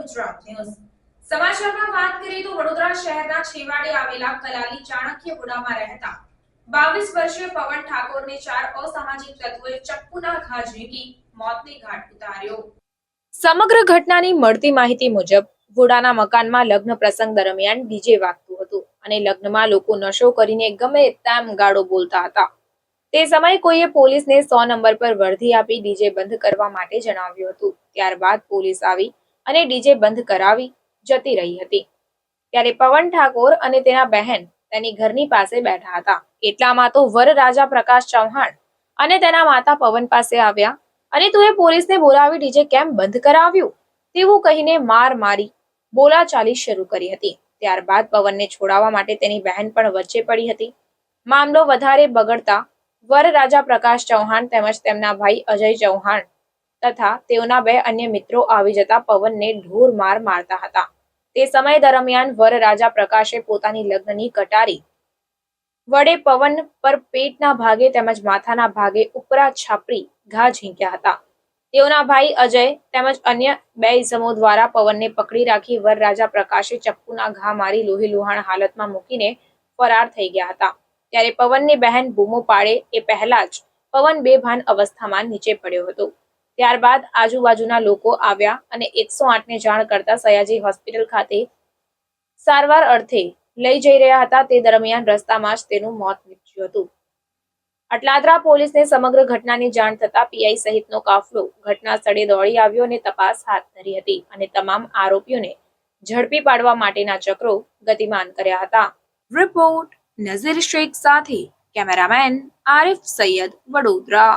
Gujarat news સમાચારમાં વાત કરીએ તો વડોદરા શહેરના છેવાડે આવેલા કલાલી ચાણક્ય રહેતા બાવીસ વર્ષીય પવન ઠાકોરને ચાર અસામાજિક તત્વોએ ચપ્પુના ઘા ઝીંકી મોતને ઘાટ ઉતાર્યો. સમગ્ર ઘટનાની મળતી માહિતી મુજબ ઘોડાના મકાનમાં લગ્ન પ્રસંગ દરમિયાન ડીજે વાગતું હતું અને લગ્નમાં લોકો નશો કરીને ગમે તેમ ગાળો બોલતા હતા. તે સમયે કોઈએ પોલીસને સો નંબર પર વર્ધી આપી ડીજે બંધ કરવા માટે જણાવ્યું હતું. ત્યારબાદ પોલીસ આવી અને ડીજે બંધ કરાવી જતી રહી હતી. ત્યારે પવન ઠાકોર અને તેના બહેન તેની ઘરની પાસે બેઠા હતા. એટલામાં તો વરરાજા પ્રકાશ ચૌહાણ અને તેના માતા પવન પાસે આવ્યા અને તું એ પોલીસને બોલાવી ડીજે કેમ બંધ કરાવ્યું? તેવું કહીને માર મારી બોલાચાલી શરૂ કરી હતી. ત્યારબાદ પવનને છોડાવવા માટે તેની બહેન પણ વચ્ચે પડી હતી. મામલો વધારે બગડતા વરરાજા પ્રકાશ ચૌહાણ તેમજ તેમના ભાઈ અજય ચૌહાણ તથા તેઓના બે અન્ય મિત્રો આવી જતા પવનને ઢોર માર મારતા હતા. તે સમય દરમિયાન વરરાજા પ્રકાશે પોતાની લગ્નની કટારી. વડે પવન પર પેટના ભાગે તેમજ માથાના ભાગે ઉપરા છાપરી ઘા ઝીંક્યા હતા. તેઓના ભાઈ અજય તેમજ અન્ય બે ઇસમો દ્વારા પવનને પકડી રાખી વરરાજા પ્રકાશે ચપ્પુના ઘા મારી લોહી લુહાણ હાલતમાં મૂકીને ફરાર થઈ ગયા હતા. ત્યારે પવનની બહેન બૂમો પાડે એ પહેલા જ પવન બેભાન અવસ્થામાં નીચે પડ્યો હતો. ત્યારબાદ આજુબાજુના લોકો આવ્યા અને એકસો આઠને જાણ કરતા સયાજી હોસ્પિટલ ખાતે સારવાર અર્થે લઈ જઈ રહ્યા હતા. તે દરમિયાન રસ્તામાં જ તેનું મોત નીપજ્યું હતું. અટલાદરા પોલીસને સમગ્ર ઘટનાની જાણ થતા પીઆઈ સહિતનો કાફલો ઘટના સ્થળે દોડી આવ્યો અને તપાસ હાથ ધરી હતી અને તમામ આરોપીઓને ઝડપી પાડવા માટેના ચક્રો ગતિમાન કર્યા હતા. રિપોર્ટ નઝીર શેખ સાથે cameraman Arif Sayed Vadodara.